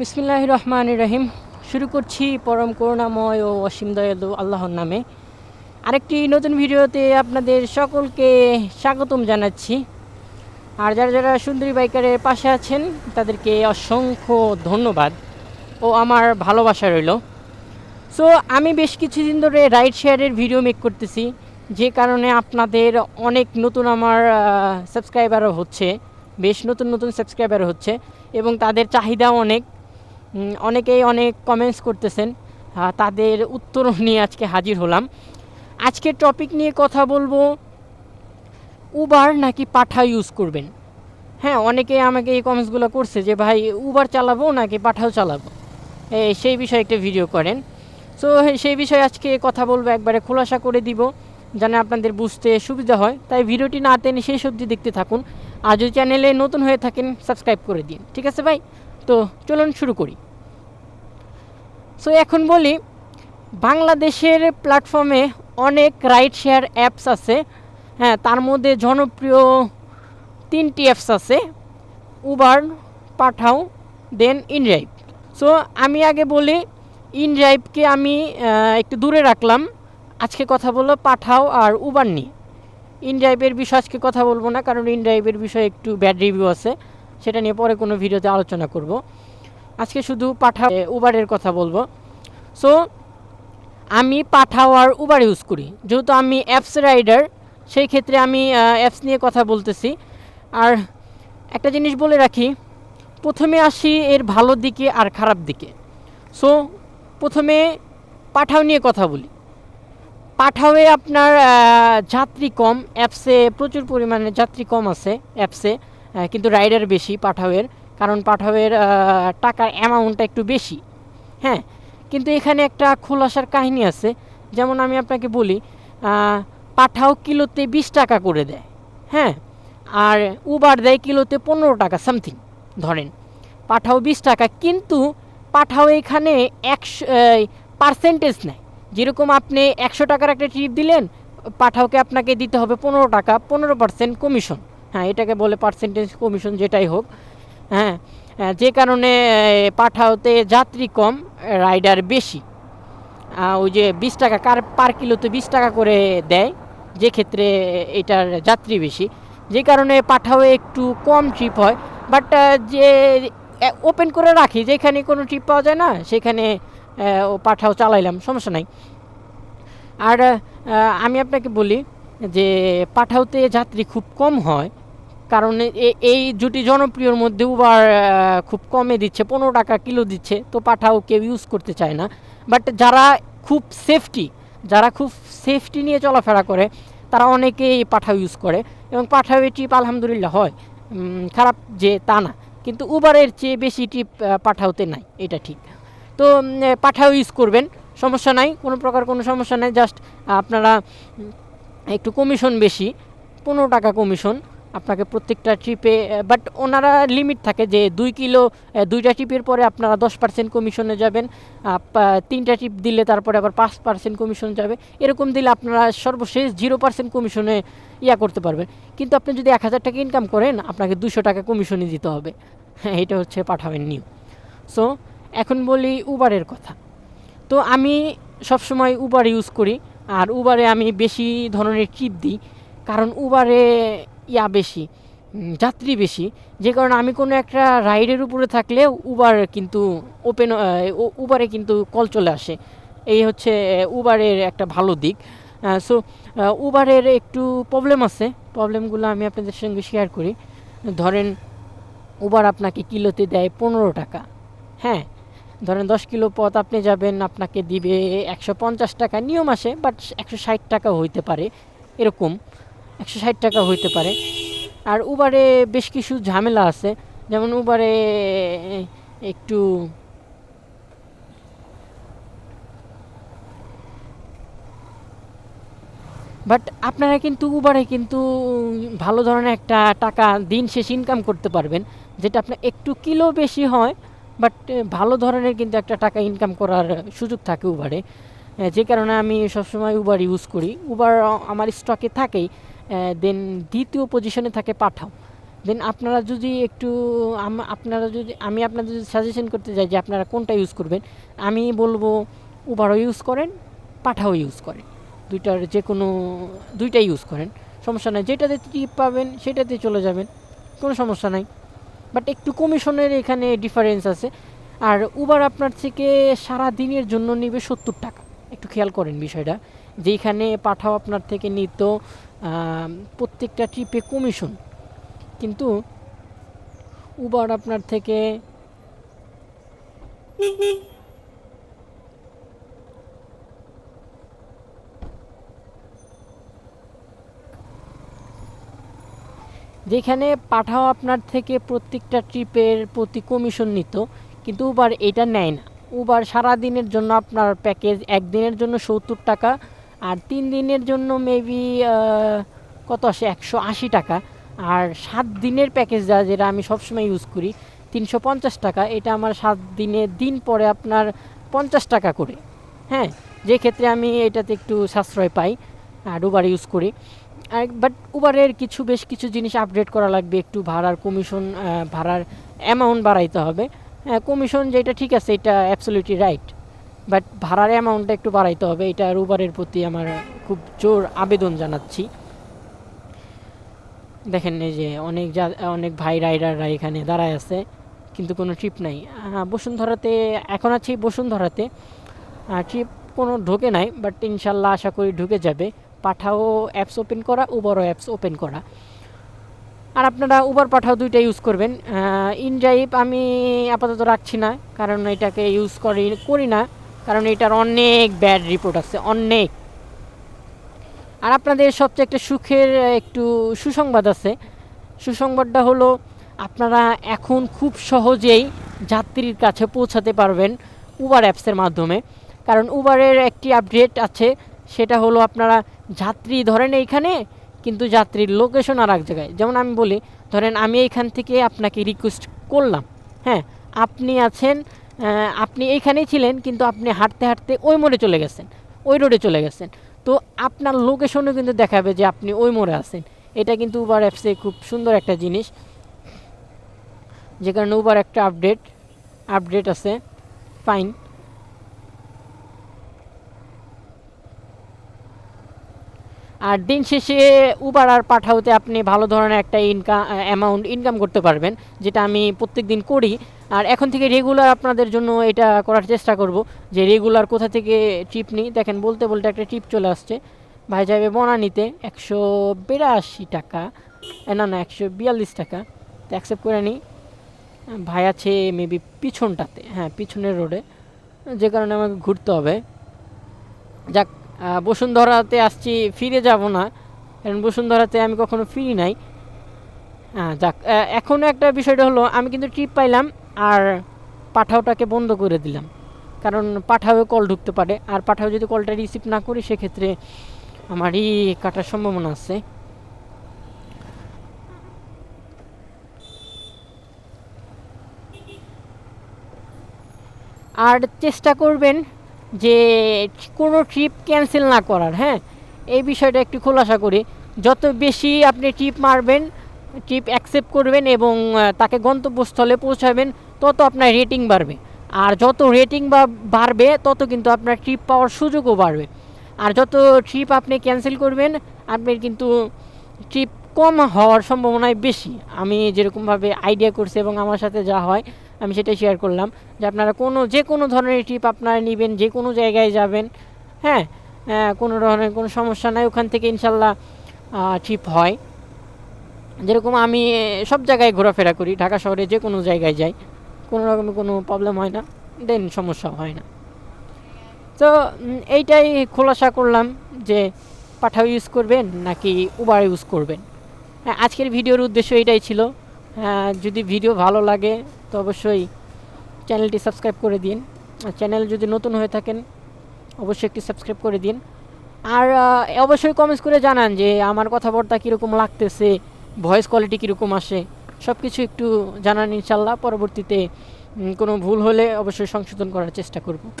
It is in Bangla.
বিসমিল্লাহ রহমান রহিম শুরু করছি পরম করুণাময় ও অসীম দয়ালু আল্লাহর নামে। আরেকটি নতুন ভিডিওতে আপনাদের সকলকে স্বাগতম জানাচ্ছি। আর যারা যারা সুন্দরী বাইকারের পাশে আছেন, তাদেরকে অসংখ্য ধন্যবাদ ও আমার ভালোবাসা রইল। সো আমি বেশ কিছুদিন ধরে রাইড শেয়ারের ভিডিও মেক করতেছি, যে কারণে আপনাদের অনেক নতুন আমার সাবস্ক্রাইবারও হচ্ছে, বেশ নতুন নতুন সাবস্ক্রাইবার হচ্ছে এবং তাদের চাহিদাও অনেক। অনেকেই অনেক কমেন্টস করতেছেন তাদের উত্তর নিয়ে আজকে হাজির হলাম। আজকে টপিক নিয়ে কথা বলব উবার নাকি পাঠা ইউজ করবেন? হ্যাঁ অনেকে আমাকে এই কমেন্টসগুলো করছে যে, ভাই উবার চালাবো নাকি পাঠাও চালাবো? সেই বিষয়ে একটা ভিডিও করেন। সো সেই বিষয়ে আজকে কথা বলব, একবারে খোলাসা করে দিব, যেন আপনাদের বুঝতে সুবিধা হয়। তাই ভিডিওটি না টেনে সেই সবজি দেখতে থাকুন। আর যদি চ্যানেলে নতুন হয়ে থাকেন সাবস্ক্রাইব করে দিন। ঠিক আছে ভাই? তো চলুন শুরু করি। সো এখন বলি, বাংলাদেশের প্ল্যাটফর্মে অনেক রাইড শেয়ার অ্যাপস আছে। হ্যাঁ তার মধ্যে জনপ্রিয় তিনটি অ্যাপস আছে। Uber Pathao then InDrive so আমি আগে বলি ইনড্রাইভকে আমি একটু দূরে রাখলাম। আজকে কথা বলব পাঠাও আর উবার নিয়ে। ইনড্রাইভের বিষয়ে আজকে কথা বলব না, কারণ ইনড্রাইভের বিষয়ে একটু ব্যাড রিভিউ আছে। সেটা নিয়ে পরে কোনো ভিডিওতে আলোচনা করব। আজকে শুধু পাঠা উবারের কথা বলব। সো আমি পাঠাও আর উবার ইউজ করি। যেহেতু আমি অ্যাপস রাইডার সেই ক্ষেত্রে আমি অ্যাপস নিয়ে কথা বলতেছি। আর একটা জিনিস বলে রাখি, প্রথমে আসি এর ভালো দিকে আর খারাপ দিকে। সো প্রথমে পাঠাও নিয়ে কথা বলি। পাঠাওয়ে আপনার যাত্রী কম অ্যাপসে প্রচুর পরিমাণে যাত্রী কম আছে অ্যাপসে কিন্তু রাইডার বেশি পাঠাওয়ের, কারণ পাঠাওয়ের টাকার অ্যামাউন্টটা একটু বেশি। হ্যাঁ কিন্তু এখানে একটা খোলাসার কাহিনী আছে। যেমন আমি আপনাকে বলি পাঠাও কিলোতে বিশ টাকা করে দেয়। হ্যাঁ আর উবার দেয় কিলোতে পনেরো টাকা সামথিং ধরেন। পাঠাও বিশ টাকা, কিন্তু পাঠাও এখানে একশো পার্সেন্টেজ নেয়। যেরকম আপনি একশো টাকার একটা ট্রিপ দিলেন, পাঠাওকে আপনাকে দিতে হবে পনেরো টাকা, পনেরো পার্সেন্ট কমিশন হ্যাঁ এটাকে বলে পার্সেন্টেজ কমিশন যেটাই হোক হ্যাঁ যে কারণে পাঠাওতে যাত্রী কম রাইডার বেশি। ওই যে বিশ টাকা কার পার কিলোতে বিশ টাকা করে দেয়, যে ক্ষেত্রে এটার যাত্রী বেশি। যে কারণে পাঠাও একটু কম ট্রিপ হয় বাট যে ওপেন করে রাখি, যেখানে কোনো ট্রিপ পাওয়া যায় না, সেখানে ও পাঠাও চালাইলাম, সমস্যা নাই। আর আমি আপনাকে বলি যে, পাঠাওতে যাত্রী খুব কম হয় কারণ এই জুটি জনপ্রিয়র মধ্যে উবার খুব কমে দিচ্ছে, পনেরো টাকা কিলো দিচ্ছে, তো পাঠাও, কেউ ইউজ করতে চায় না। বাট যারা খুব সেফটি যারা খুব সেফটি নিয়ে চলাফেরা করে, তারা অনেকেই পাঠাও ইউজ করে এবং পাঠাও এই ট্রিপ আলহামদুলিল্লাহ হয়। খারাপ যে তা না। কিন্তু উবারের চেয়ে বেশি ট্রিপ পাঠাওতে নাই, এটা ঠিক। তো পাঠাও ইউজ করবেন, সমস্যা নাই, কোনো প্রকার কোনো সমস্যা নাই জাস্ট আপনারা একটু কমিশন বেশি, পনেরো টাকা কমিশন আপনাকে প্রত্যেকটা ট্রিপে বাট ওনারা লিমিট থাকে যে দুই কিলো দুইটা ট্রিপের পরে আপনারা দশ পার্সেন্ট কমিশনে যাবেন তিনটা ট্রিপ দিলে তারপরে আবার পাঁচ পার্সেন্ট কমিশন যাবে। এরকম দিলে আপনারা সর্বশেষ জিরো পার্সেন্ট কমিশনে ইয়া করতে পারবেন। কিন্তু আপনি যদি এক হাজার টাকা ইনকাম করেন, আপনাকে দুশো টাকা কমিশনই দিতে হবে। হ্যাঁ এটা হচ্ছে পাঠাবেন নিউ সো এখন বলি উবারের কথা। তো আমি সবসময় উবার ইউজ করি, আর উবারে আমি বেশি ধরনের ট্রিপ দিই। কারণ উবারে ইয়া বেশি যাত্রী বেশি। যে কারণে আমি কোনো একটা রাইডের উপরে থাকলে উবার কিন্তু ওপেন উবারে কিন্তু কল চলে আসে। এই হচ্ছে উবারের একটা ভালো দিক। সো উবারের একটু প্রবলেম আছে। প্রবলেমগুলো আমি আপনাদের সঙ্গে শেয়ার করি। ধরেন উবার আপনাকে কিলোতে দেয় পনেরো টাকা। হ্যাঁ ধরেন দশ কিলো পথ আপনি যাবেন, আপনাকে দিবে একশো পঞ্চাশ টাকা। নিয়ম আসে বাট একশো ষাট টাকা হইতে পারে। এরকম। একশো ষাট টাকা হইতে পারে। আর উবারে বেশ কিছু ঝামেলা আছে। যেমন উবারে একটু বাট আপনারা কিন্তু উবারে কিন্তু ভালো ধরনের একটা টাকা দিন শেষ ইনকাম করতে পারবেন, যেটা আপনার একটু কিলো বেশি হয় বাট ভালো ধরনের কিন্তু একটা টাকা ইনকাম করার সুযোগ থাকে উবারে যে কারণে আমি সবসময় উবার ইউজ করি। উবার আমার স্টকে থাকেই। দেন দ্বিতীয় পজিশনে থাকে পাঠাও। দেন আপনারা যদি একটু আপনারা যদি, আমি আপনাদের যদি সাজেশন করতে চাই যে আপনারা কোনটা ইউজ করবেন, আমি বলব উবারও ইউজ করেন পাঠাও ইউজ করেন। দুইটার যে কোনো দুইটাই ইউজ করেন। সমস্যা নাই, যেটাতে টিপ পাবেন, সেটাতে চলে যাবেন। কোনো সমস্যা নাই। বাট একটু কমিশনের এখানে ডিফারেন্স আছে। আর উবার আপনার থেকে সারা দিনের জন্য নেবে সত্তর টাকা। একটু খেয়াল করেন বিষয়টা। যেখানে পাঠাও আপনার থেকে নিত প্রত্যেকটা ট্রিপে কমিশন কিন্তু উবার আপনার থেকে যেখানে পাঠাও আপনার থেকে প্রত্যেকটা ট্রিপের প্রতি কমিশন নিত, কিন্তু উবার এটা নেয় না। উবার সারা দিনের জন্য আপনার প্যাকেজ একদিনের জন্য সত্তর টাকা আর তিন দিনের জন্য মেবি কত আসে? একশো আশি টাকা। আর সাত দিনের প্যাকেজ যা, যেটা আমি সবসময় ইউজ করি, তিনশো পঞ্চাশ টাকা। এটা আমার সাত দিনের দিন পরে আপনার পঞ্চাশ টাকা করে। হ্যাঁ যে ক্ষেত্রে আমি এটাতে একটু সাশ্রয় পাই, আর উবার ইউজ করি। আর বাট উবারের কিছু, বেশ কিছু জিনিস আপডেট করা লাগবে। একটু ভাড়ার কমিশন ভাড়ার অ্যামাউন্ট বাড়াইতে হবে। হ্যাঁ কমিশন যেটা ঠিক আছে, এটা অ্যাবসলিউটলি রাইট বাট ভাড়ার অ্যামাউন্টটা একটু বাড়াইতে হবে। এটা উবারের প্রতি আমার খুব জোর আবেদন জানাচ্ছি। দেখেন এই যে অনেক যা, অনেক ভাই রাইডাররা এখানে দাঁড়ায় আছে, কিন্তু কোনো ট্রিপ নাই। বসুন্ধরাতে, এখন আছি বসুন্ধরাতে। ট্রিপ কোনো ঢোকে নাই বাট ইনশাল্লাহ আশা করি ঢুকে যাবে। পাঠাও অ্যাপস ওপেন করা উবারও অ্যাপস ওপেন করা। আর আপনারা উবার পাঠাও দুইটা ইউজ করবেন। ইনড্রাইভ আমি আপাতত রাখছি না, কারণ এটাকে ইউজ করি করি না। কারণ এটার অনেক ব্যাড রিপোর্ট আছে, অনেক। আর আপনাদের সবচেয়ে একটা সুখের একটু সুসংবাদ আছে। সুসংবাদটা হলো, আপনারা এখন খুব সহজেই যাত্রীর কাছে পৌঁছাতে পারবেন উবার অ্যাপসের মাধ্যমে। কারণ উবারের একটি আপডেট আছে, সেটা হলো আপনারা যাত্রী ধরেন এইখানে, কিন্তু যাত্রীর লোকেশন আর এক জায়গায়। যেমন আমি বলি, ধরেন আমি এইখান থেকে আপনাকে রিকোয়েস্ট করলাম হ্যাঁ আপনি আছেন আপনি এইখানেই ছিলেন, কিন্তু আপনি হাঁটতে হাঁটতে ওই মোড়ে চলে গেছেন, ওই রোডে চলে গেছেন। তো আপনার লোকেশনও কিন্তু দেখাবে যে আপনি ওই মোড়ে আছেন। এটা কিন্তু উবার অ্যাপসে খুব সুন্দর একটা জিনিস, যে কারণে উবার একটা আপডেট আপডেট আছে ফাইন আর দিন শেষে উবার আর পাঠাওতে আপনি ভালো ধরনের একটা ইনকাম অ্যামাউন্ট ইনকাম করতে পারবেন, যেটা আমি প্রত্যেক দিন করি। আর এখন থেকে রেগুলার আপনাদের জন্য এটা করার চেষ্টা করব, যে রেগুলার কোথা থেকে ট্রিপ নিই। দেখেন, বলতে বলতে একটা ট্রিপ চলে আসছে। ভাই যাবে বনানিতে একশো বিরাশি টাকা। না না, একশো বিয়াল্লিশ টাকা। তো অ্যাকসেপ্ট করে নিই। ভাই আছে মেবি পিছনটাতে হ্যাঁ পিছনের রোডে যে কারণে আমাকে ঘুরতে হবে। যাক বসুন্ধরাতে আসছি, ফিরে যাব না, কারণ বসুন্ধরাতে আমি কখনো ফিরি নাই। যাক এখন একটা বিষয়টা হলো, আমি কিন্তু ট্রিপ পাইলাম আর পাঠাওটাকে বন্ধ করে দিলাম। কারণ পাঠাও কল ঢুকতে পারে, আর পাঠাও যদি কলটা রিসিভ না করি, সেক্ষেত্রে আমারই কাটার সম্ভাবনা আছে। আর চেষ্টা করবেন যে কোনো ট্রিপ ক্যান্সেল না করার হ্যাঁ? এই বিষয়টা একটু খোলাসা করি। যত বেশি আপনি ট্রিপ মারবেন ট্রিপ অ্যাকসেপ্ট করবেন এবং তাকে গন্তব্যস্থলে পৌঁছাবেন, তত আপনার রেটিং বাড়বে। আর যত রেটিং বা বাড়বে, তত কিন্তু আপনার ট্রিপ পাওয়ার সুযোগও বাড়বে। আর যত ট্রিপ আপনি ক্যান্সেল করবেন, আপনার কিন্তু ট্রিপ কম হওয়ার সম্ভাবনায় বেশি। আমি যেরকমভাবে আইডিয়া করছি এবং আমার সাথে যা হয় আমি সেটাই শেয়ার করলাম যে আপনারা কোনো, যে কোনো ধরনের ট্রিপ আপনারা নেবেন, যে কোনো জায়গায় যাবেন হ্যাঁ? কোনো ধরনের কোনো সমস্যা নাই, ওখান থেকে ইনশাল্লাহ ট্রিপ হয়। যেরকম আমি সব জায়গায় ঘোরাফেরা করি, ঢাকা শহরে যে কোনো জায়গায় যাই, কোনো রকমের কোনো প্রবলেম হয় না, দেন সমস্যা হয় না। তো এইটাই খোলাসা করলাম যে পাঠাও ইউজ করবেন নাকি উবার ইউজ করবেন। হ্যাঁ আজকের ভিডিওর উদ্দেশ্য এটাই ছিল। যদি ভিডিও ভালো লাগে, তো অবশ্যই চ্যানেলটি সাবস্ক্রাইব করে দিন। আর চ্যানেল যদি নতুন হয়ে থাকেন, অবশ্যই একটি সাবস্ক্রাইব করে দিন। আর অবশ্যই কমেন্টস করে জানান যে আমার কথাবার্তা কীরকম লাগতেছে ভয়েস কোয়ালিটি কীরকম আসে। সব কিছু একটু জানান ইনশাল্লাহ, পরবর্তীতে কোনো ভুল হলে অবশ্যই সংশোধন করার চেষ্টা করব।